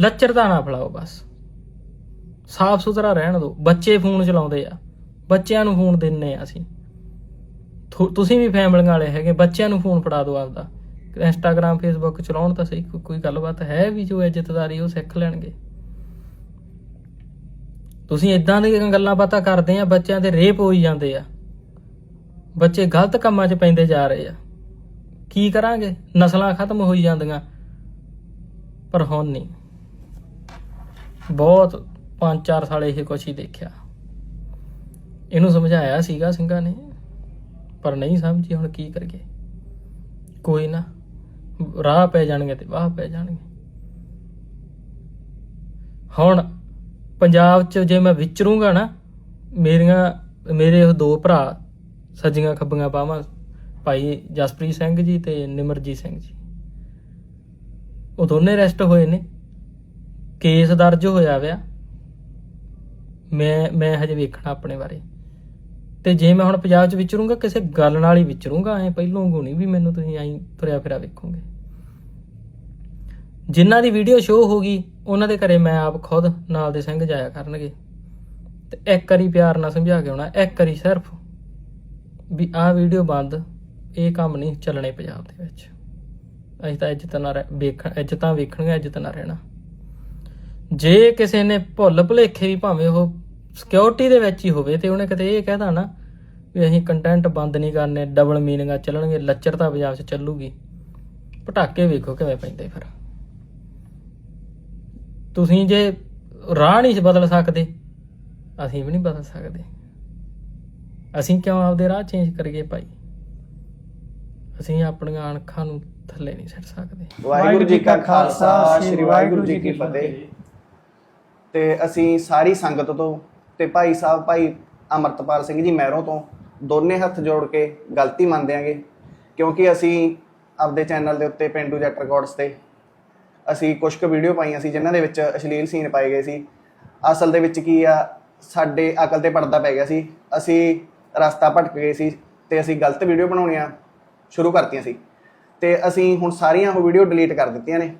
ਲੱਚਰਤਾ ਨਾ ਫਲਾਓ ਬਸ। ਸਾਫ਼ ਸੁਥਰਾ ਰਹਿਣ ਦਿਓ। ਬੱਚੇ ਫੋਨ ਚਲਾਉਂਦੇ ਆ। ਬੱਚਿਆਂ ਨੂੰ ਫੋਨ ਦਿੰਨੇ ਆ ਅਸੀਂ। ਤੁਸੀਂ ਵੀ ਫੈਮਲੀਆਂ ਵਾਲੇ ਹੈਗੇ, ਬੱਚਿਆਂ ਨੂੰ ਫੋਨ ਫੜਾ ਦਿਓ ਆਪਦਾ। ਇੰਸਟਾਗ੍ਰam ਫੇਸਬੁੱਕ ਚਲਾਉਣ ਤਾਂ ਸਹੀ ਕੋਈ- ਕੋਈ ਗੱਲਬਾਤ ਹੈ ਵੀ ਜੋ ਇੱਜ਼ਤਦਾਰੀ ਉਹ ਸਿੱਖ ਲੈਣਗੇ। ਤੁਸੀਂ ਇਦਾਂ ਦੀਆਂ ਗੱਲਾਂ ਬਾਤਾਂ ਕਰਦੇ ਆ, ਬੱਚਿਆਂ ਦੇ ਰੇਪ ਹੋਈ ਜਾਂਦੇ ਆ। ਬੱਚੇ ਗਲਤ ਕੰਮਾਂ 'ਚ ਪੈਂਦੇ ਜਾ ਰਹੇ ਆ। ਕੀ ਕਰਾਂਗੇ? ਨਸਲਾਂ ਖਤਮ ਹੋਈ ਜਾਂਦੀਆਂ। ਪਰ ਹੁਣ ਨਹੀਂ। ਬਹੁਤ 5-4 ਸਾਲ ਇਹ ਕੁਛ ਹੀ ਦੇਖਿਆ। ਇਹਨੂੰ ਸਮਝਾਇਆ ਸੀਗਾ ਸਿੰਘਾਂ ਨੇ, ਪਰ ਨਹੀਂ ਸਮਝੀ ਹੁਣ ਕੀ ਕਰੀਏ। ਕੋਈ ਨਾ, ਰਾਹ ਪੈ ਜਾਣਗੇ ਤੇ ਵਾਹ ਪੈ ਜਾਣਗੇ। ਹੁਣ ਪੰਜਾਬ 'ਚ ਜੇ ਮੈਂ ਵਿਚਰੂੰਗਾ ਨਾ, ਮੇਰੀਆਂ, ਮੇਰੇ ਉਹ ਦੋ ਭਰਾ ਸੱਜੀਆਂ ਖੱਬੀਆਂ ਪਾਵਾਂ ਭਾਈ ਜਸਪ੍ਰੀਤ ਸਿੰਘ ਜੀ ਤੇ ਨਿਮਰਜੀਤ ਸਿੰਘ ਜੀ। ਉਹ ਦੋਨੇ ਅਰੈਸਟ ਹੋਏ ਨੇ। ਕੇਸ ਦਰਜ ਹੋਇਆ ਵਿਆ ਮੈਂ ਮੈਂ ਹਜੇ ਵੇਖਣਾ ਆਪਣੇ ਬਾਰੇ। ਤੇ ਜੇ ਮੈਂ ਹੁਣ ਪੰਜਾਬ 'ਚ ਵਿਚਰੂੰਗਾ, ਕਿਸੇ ਗੱਲ ਨਾਲ ਹੀ ਵਿਚਰੂੰਗਾ, ਐ ਪਹਿਲੋਂ ਗੁਣੀ ਵੀ ਮੈਨੂੰ ਤੁਸੀਂ ਐਂ ਤੁਰਿਆ ਫਿਰਿਆ ਵੇਖੋਗੇ। ਜਿਨ੍ਹਾਂ ਦੀ ਵੀਡੀਓ ਸ਼ੋਅ ਹੋ ਗਈ, ਉਹਨਾਂ ਦੇ ਘਰੇ ਮੈਂ ਆਪ ਖੁਦ ਨਾਲ ਦੇ ਸਿੰਘ ਜਾਇਆ ਕਰਨਗੇ। ਤੇ ਇੱਕ ਵਾਰੀ ਪਿਆਰ ਨਾਲ ਸਮਝਾ ਕੇ ਆਉਣਾ, ਇੱਕ ਵਾਰੀ ਸਿਰਫ ਵੀ ਆਹ ਵੀਡੀਓ ਬੰਦ, ਇਹ ਕੰਮ ਨਹੀਂ ਚੱਲਣੇ ਪੰਜਾਬ ਦੇ ਵਿੱਚ। ਅਸੀਂ ਤਾਂ ਇੱਜ਼ਤ ਨਾਲ ਰਹਿ- ਵੇਖਣ ਇੱਜ਼ਤਾਂ ਵੇਖਣੀਆਂ ਇੱਜ਼ਤ ਨਾਲ ਰਹਿਣਾ। ਜੇ ਕਿਸੇ ਨੇ ਭੁੱਲ ਭੁਲੇਖੇ ਵੀ ਭਾਵੇਂ ਉਹ ਸਿਕਿਉਰਿਟੀ ਦੇ ਵਿੱਚ ਹੀ ਹੋਵੇ ਤੇ ਉਹਨੇ ਕਿਤੇ ਇਹ ਕਹਿਦਾ ਨਾ ਵੀ ਅਸੀਂ ਕੰਟੈਂਟ ਬੰਦ ਨਹੀਂ ਕਰਨੇ ਡਬਲ ਮੀਨਿੰਗਾਂ ਚੱਲਣਗੇ ਲੱਚਰਤਾ ਪੰਜਾਬ 'ਚ ਚੱਲੂਗੀ। ਪਟਾਕੇ ਵੇਖੋ ਕਿਵੇਂ ਪੈਂਦੇ ਫਿਰ। ਤੁਸੀਂ ਜੇ ਰਾਹ ਨਹੀਂ ਬਦਲ ਸਕਦੇ, ਅਸੀਂ ਵੀ ਨਹੀਂ ਬਦਲ ਸਕਦੇ। ਅਸੀਂ ਕਿਉਂ ਆਪਦੇ ਰਾਹ ਚੇਂਜ ਕਰੀਏ ਭਾਈ? ਅਸੀਂ ਆਪਣੀਆਂ ਅਣਖਾਂ ਨੂੰ ਥੱਲੇ ਨਹੀਂ ਛੱਡ ਸਕਦੇ। ਵਾਹਿਗੁਰੂ ਜੀ ਕਾ ਖਾਲਸਾ, ਸ੍ਰੀ ਵਾਹਿਗੁਰੂ ਜੀ ਕੀ ਫਤਿਹ। ਤੇ ਅਸੀਂ ਸਾਰੀ ਸੰਗਤ ਤੋਂ ਤੇ ਭਾਈ ਸਾਹਿਬ, ਭਾਈ ਅਮਰਤਪਾਲ ਸਿੰਘ ਜੀ ਮਹਿਰੋਂ ਤੋਂ ਦੋਨੇ ਹੱਥ ਜੋੜ ਕੇ ਗਲਤੀ ਮੰਨਦੇ ਆਂਗੇ, ਕਿਉਂਕਿ ਅਸੀਂ ਆਪਦੇ ਚੈਨਲ ਦੇ ਉੱਤੇ ਪਿੰਡੂ ਜੱਟ ਰਿਕਾਰਡਸ ਤੇ ਅਸੀਂ ਕੁਝ ਕੁ ਵੀਡੀਓ ਪਾਈਆਂ ਸੀ ਜਿਨ੍ਹਾਂ ਦੇ ਵਿੱਚ ਅਸ਼ਲੀਲ ਸੀਨ ਪਾਏ ਗਏ ਸੀ। ਅਸਲ ਦੇ ਵਿੱਚ ਕੀ ਆ, ਸਾਡੇ ਅਕਲ ਤੇ ਪਰਦਾ ਪੈ ਗਿਆ ਸੀ। ਅਸੀਂ ਰਸਤਾ ਭਟਕ ਗਏ ਸੀ ਤੇ ਅਸੀਂ ਗਲਤ ਵੀਡੀਓ ਬਣਾਉਣੀਆਂ ਸ਼ੁਰੂ ਕਰਤੀਆਂ ਸੀ। ਤੇ ਅਸੀਂ ਹੁਣ ਸਾਰੀਆਂ ਉਹ ਵੀਡੀਓ ਡਿਲੀਟ ਕਰ ਦਿੱਤੀਆਂ ਨੇ।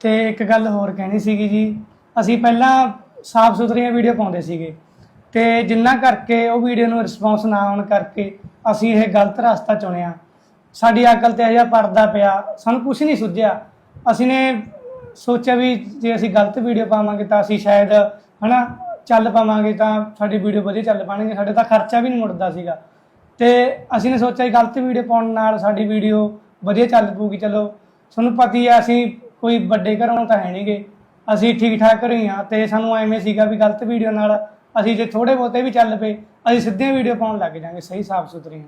ਤੇ ਇੱਕ ਗੱਲ ਹੋਰ ਕਹਿਣੀ ਸੀਗੀ ਜੀ ਅਸੀਂ ਪਹਿਲਾਂ ਸਾਫ਼ ਸੁਥਰੀਆਂ ਵੀਡੀਓ ਪਾਉਂਦੇ ਸੀਗੇ ਤੇ ਜਿੰਨਾ ਕਰਕੇ ਉਹ ਵੀਡੀਓ ਨੂੰ ਰਿਸਪੌਂਸ ਨਾ ਆਉਣ ਕਰਕੇ ਅਸੀਂ ਇਹ ਗਲਤ ਰਸਤਾ ਚੁਣਿਆ। ਸਾਡੀ ਅਕਲ ਤੇ ਅਜਿਹਾ ਪਰਦਾ ਪਿਆ, ਸਾਨੂੰ ਕੁਝ ਨਹੀਂ ਸੁੱਝਿਆ। ਅਸੀਂ ਨੇ ਸੋਚਿਆ ਵੀ ਜੇ ਅਸੀਂ ਗਲਤ ਵੀਡੀਓ ਪਾਵਾਂਗੇ ਤਾਂ ਅਸੀਂ ਸ਼ਾਇਦ ਹਨਾ ਚੱਲ ਪਾਵਾਂਗੇ ਤਾਂ ਸਾਡੀ ਵੀਡੀਓ ਵਧੀਆ ਚੱਲ ਪਾਣਗੇ ਸਾਡੇ ਤਾਂ ਖਰਚਾ ਵੀ ਨਹੀਂ ਮੁੜਦਾ ਸੀਗਾ। ਤੇ ਅਸੀਂ ਨੇ ਸੋਚਿਆ ਗਲਤ ਵੀਡੀਓ ਪਾਉਣ ਨਾਲ ਸਾਡੀ ਵੀਡੀਓ ਵਧੀਆ ਚੱਲ ਪੂਗੀ ਚਲੋ। ਤੁਹਾਨੂੰ ਪਤਾ ਹੀ ਆ, ਅਸੀਂ ਕੋਈ ਵੱਡੇ ਘਰੋਂ ਤਾਂ ਹੈ ਨਹੀਂਗੇ ਅਸੀਂ ਠੀਕ ਠਾਕ ਘਰੇ ਹੀ ਆ ਤੇ ਸਾਨੂੰ ਐਵੇਂ ਸੀਗਾ ਵੀ ਗਲਤ ਵੀਡੀਓ ਨਾਲ ਅਸੀਂ ਜੇ ਥੋੜੇ ਬਹੁਤੇ ਵੀ ਚੱਲ ਪਏ, ਅਸੀਂ ਸਿੱਧੀਆਂ ਵੀਡੀਓ ਪਾਉਣ ਲੱਗ ਜਾਾਂਗੇ, ਸਹੀ ਸਾਫ਼ ਸੁਥਰੀਆਂ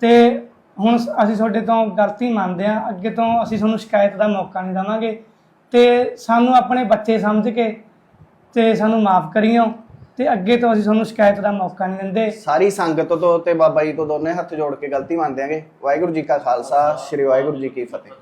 ਤੇ ਹੁਣ ਅਸੀਂ ਤੁਹਾਡੇ ਤੋਂ ਗਲਤੀ ਮੰਨਦੇ ਆ ਅੱਗੇ ਤੋਂ ਅਸੀਂ ਤੁਹਾਨੂੰ ਸ਼ਿਕਾਇਤ ਦਾ ਮੌਕਾ ਨਹੀਂ ਦੇਵਾਂਗੇ ਤੇ ਸਾਨੂੰ ਆਪਣੇ ਬੱਚੇ ਸਮਝ ਕੇ ਤੇ ਸਾਨੂੰ ਮਾਫ ਕਰਿਓ ਤੇ ਅੱਗੇ ਤੋਂ ਅਸੀਂ ਤੁਹਾਨੂੰ ਸ਼ਿਕਾਇਤ ਦਾ ਮੌਕਾ ਨਹੀਂ ਦਿੰਦੇ। ਸਾਰੀ ਸੰਗਤ ਤੋਂ ਤੇ ਬਾਬਾ ਜੀ ਤੋਂ ਦੋਨੇ ਹੱਥ ਜੋੜ ਕੇ ਗਲਤੀ ਮੰਨਦੇ ਆਂਗੇ। ਵਾਹਿਗੁਰੂ ਜੀ ਕਾ ਖਾਲਸਾ, ਸ੍ਰੀ ਵਾਹਿਗੁਰੂ ਜੀ ਕੀ ਫਤਿਹ।